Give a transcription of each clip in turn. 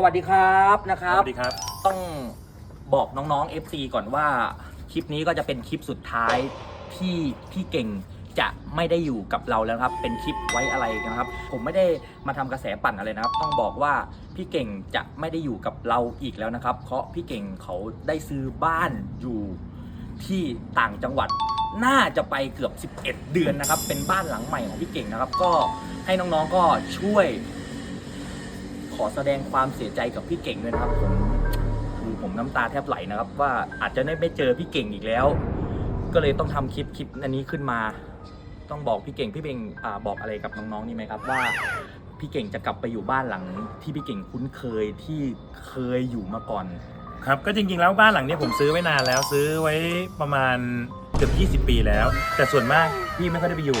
สวัสดีครับนะครับสวัสดีครับ ต้องบอกน้องๆ FC ก่อนว่าคลิปนี้ก็จะเป็นคลิปสุดท้ายที่พี่เก่งจะไม่ได้อยู่กับเราแล้วครับ เป็นคลิปไว้อะไรกันนะครับ ผมไม่ได้มาทำกระแสปั่นอะไรนะครับ ต้องบอกว่าพี่เก่งจะไม่ได้อยู่กับเราอีกแล้วนะครับ เพราะพี่เก่งเขาได้ซื้อบ้านอยู่ที่ต่างจังหวัดน่าจะไปเกือบ 11 เดือนนะครับ เป็นบ้านหลังใหม่ของพี่เก่งนะครับ ก็ให้น้องๆก็ช่วย ขอแสดงความเสียใจกับพี่เก่งด้วยนะครับผมคือผมน้ำตาแทบไหลนะครับ ว่าอาจจะได้ไม่เจอพี่เก่งอีกแล้ว ก็เลยต้องทำคลิปคลิปอันนี้ขึ้นมา ต้องบอกพี่เก่งพี่เก่งอบอกอะไรกับน้องๆนี่ไหมครับว่าพี่เก่งจะกลับไปอยู่บ้านหลัง ที่พี่เก่งคุ้นเคยที่เคยอยู่มาก่อน ครับก็จริงๆแล้วบ้านหลังนี้ผมซื้อไว้นานแล้วซื้อไว้ประมาณเกือบ20 ปีแล้ว แต่ส่วนมากพี่ไม่ค่อยได้ไปอยู่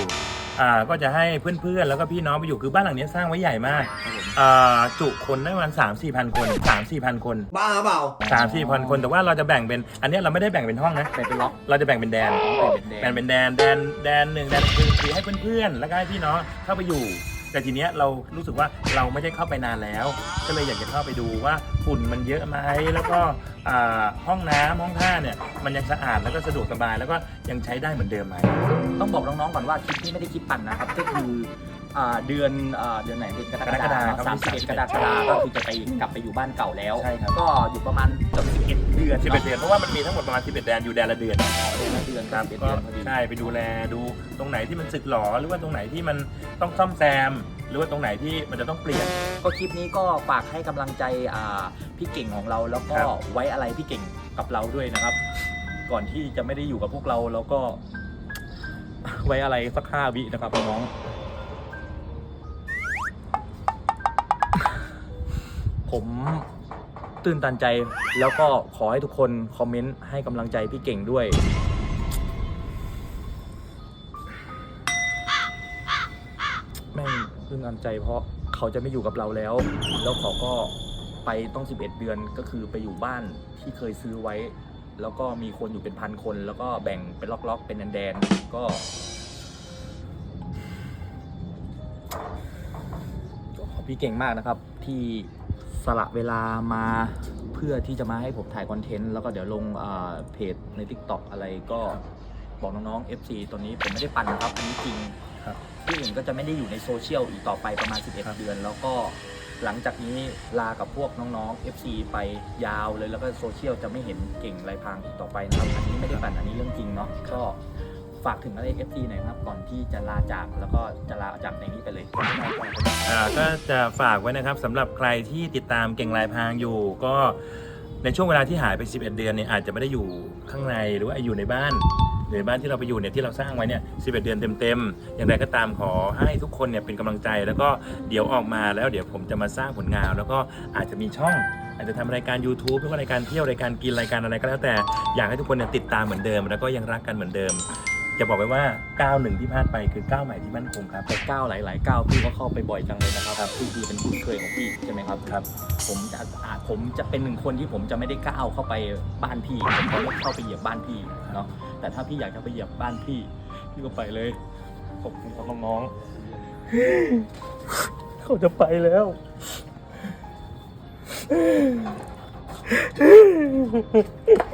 อ่าก็จะให้เพื่อนๆ แล้วก็พี่น้องไปอยู่คือบ้านหลังเนี้ยสร้างไว้ใหญ่มากครับผมอ่าจุคนได้ประมาณ3 4พันคน3 4พันคนบ้าเปล่า3 4พันคนแต่ว่าเราจะแบ่งเป็นอันเนี้ยเราไม่ได้แบ่งเป็นห้องนะแต่เป็นล็อกเราจะแบ่งเป็นแดนแบ่งเป็นแดนแบ่งเป็นแดนแดนแดนหนึ่งแดนคือคือให้เพื่อนๆแล้วก็ให้พี่น้องเข้าไปอยู่ แต่ทีเนี้ยเรารู้สึกว่าเราไม่ได้เข้าไปนานแล้ว ก็เลยอยากจะเข้าไปดูว่าฝุ่นมันเยอะไหมแล้วก็อ่าห้องน้ำห้องท่าเนี่ยมันยังสะอาดแล้วก็สะดวกสบายแล้วก็ยังใช้ได้เหมือนเดิมไหม ต้องบอกน้องๆก่อนว่าคลิปนี้ไม่ได้คลิปปั่นนะครับ ก็คืออ่าเดือนอ่าเดือนไหนเดือนกรกฎาคมสามสิบเอ็ดกรกฎาคมก็คือจะไปกลับไปอยู่บ้านเก่าแล้ว ใช่ครับ ก็อยู่ประมาณเกือบสิบเอ็ด เดือน11เดือนเพราะว่ามันมีทั้งหมดประมาณ11แดนอยู่แดนละเดือน เดือนละเดือนครับสิบเอ็ดก็เดือนพอดีใช่ไปดูแลดูตรงไหนที่มันสึกหรอหรือว่าตรงไหนที่มันต้องซ่อมแซม หรือว่าตรงไหนที่มันจะต้องเปลี่ยน ก็คลิปนี้ก็ฝากให้กำลังใจอ่าพี่เก่งของเราแล้วก็ครับ ไว้อะไรพี่เก่งกับเราด้วยนะครับ ก่อนที่จะไม่ได้อยู่กับพวกเราแล้วก็ ไว้อะไรสักห้าวินะครับน้องผม ตื่นตันใจ แล้วก็ขอให้ทุกคนคอมเมนต์ให้กำลังใจพี่เก่งด้วย แม่งตื่นตันใจเพราะเขาจะไม่อยู่กับเราแล้ว แล้วเขาก็ไปต้อง 11 เดือนก็คือไปอยู่บ้านที่เคยซื้อไว้ แล้วก็มีคนอยู่เป็นพันคน แล้วก็แบ่งเป็นล็อกๆ เป็นแดนๆก็ก็ขอบพี่เก่งมากนะครับที่ สละเวลามาเพื่อที่จะมาให้ผมถ่ายคอนเทนต์แล้วก็เดี๋ยวลงอ่าเพจใน TikTok อะไรก็บอกน้องๆ FC ตอนนี้ผมไม่ได้ปั่นนะครับ อันนี้จริงครับพี่เก่งก็จะไม่ได้อยู่ในโซเชียลอีกต่อไปประมาณครับ11 เดือน แล้วก็หลังจากนี้ลากับพวกน้องๆ FC ไปยาวเลยแล้วก็โซเชียลจะไม่เห็นเก่งไรพรางอีกต่อไปนะครับ อันนี้ไม่ได้ปั่นอันนี้เรื่องจริงเนาะก็ ฝากถึงอะไร FC หน่อยครับ ก่อนที่จะลาจากแล้วก็จะลาจากในนี้ไปเลย อ่าก็จะฝากไว้นะครับสำหรับใครที่ติดตามเก่งลายพรางอยู่ ก็ในช่วงเวลาที่หายไป 11 เดือนเนี่ยอาจจะไม่ได้อยู่ข้างในหรือว่าอยู่ในบ้านหรือบ้านที่เราไปอยู่เนี่ยที่เราสร้างไว้เนี่ย 11 เดือนเต็มๆ อย่างไรก็ตามขอให้ทุกคนเนี่ยเป็นกำลังใจแล้วก็เดี๋ยวออกมาแล้วเดี๋ยวผมจะมาสร้างผลงาน แล้วก็อาจจะมีช่อง อาจจะทำรายการ YouTube หรือว่ารายการเที่ยวรายการกินรายการอะไรก็แล้วแต่อยากให้ทุกคนเนี่ยติดตามเหมือนเดิม แล้วก็ยังรักกันเหมือนเดิม จะบอกไว้ว่าก้าวหนึ่งที่พลาดไปคือก้าวใหม่ที่มั่นคงครับ แต่ก้าวหลาย ๆ ก้าวพี่ก็เข้าไปบ่อยจังเลยนะครับครับพี่คือเป็นคุ้นเคยของพี่ใช่ไหมครับครับ ผมจะอาจผมจะเป็นหนึ่งคนที่ผมจะไม่ได้ก้าวเข้าไปบ้านพี่ผมจะไม่เข้าไปเหยียบบ้านพี่เนาะแต่ถ้าพี่อยากจะไปเหยียบบ้านพี่พี่ก็ไปเลยขอบคุณครับน้องๆเขาจะไปแล้ว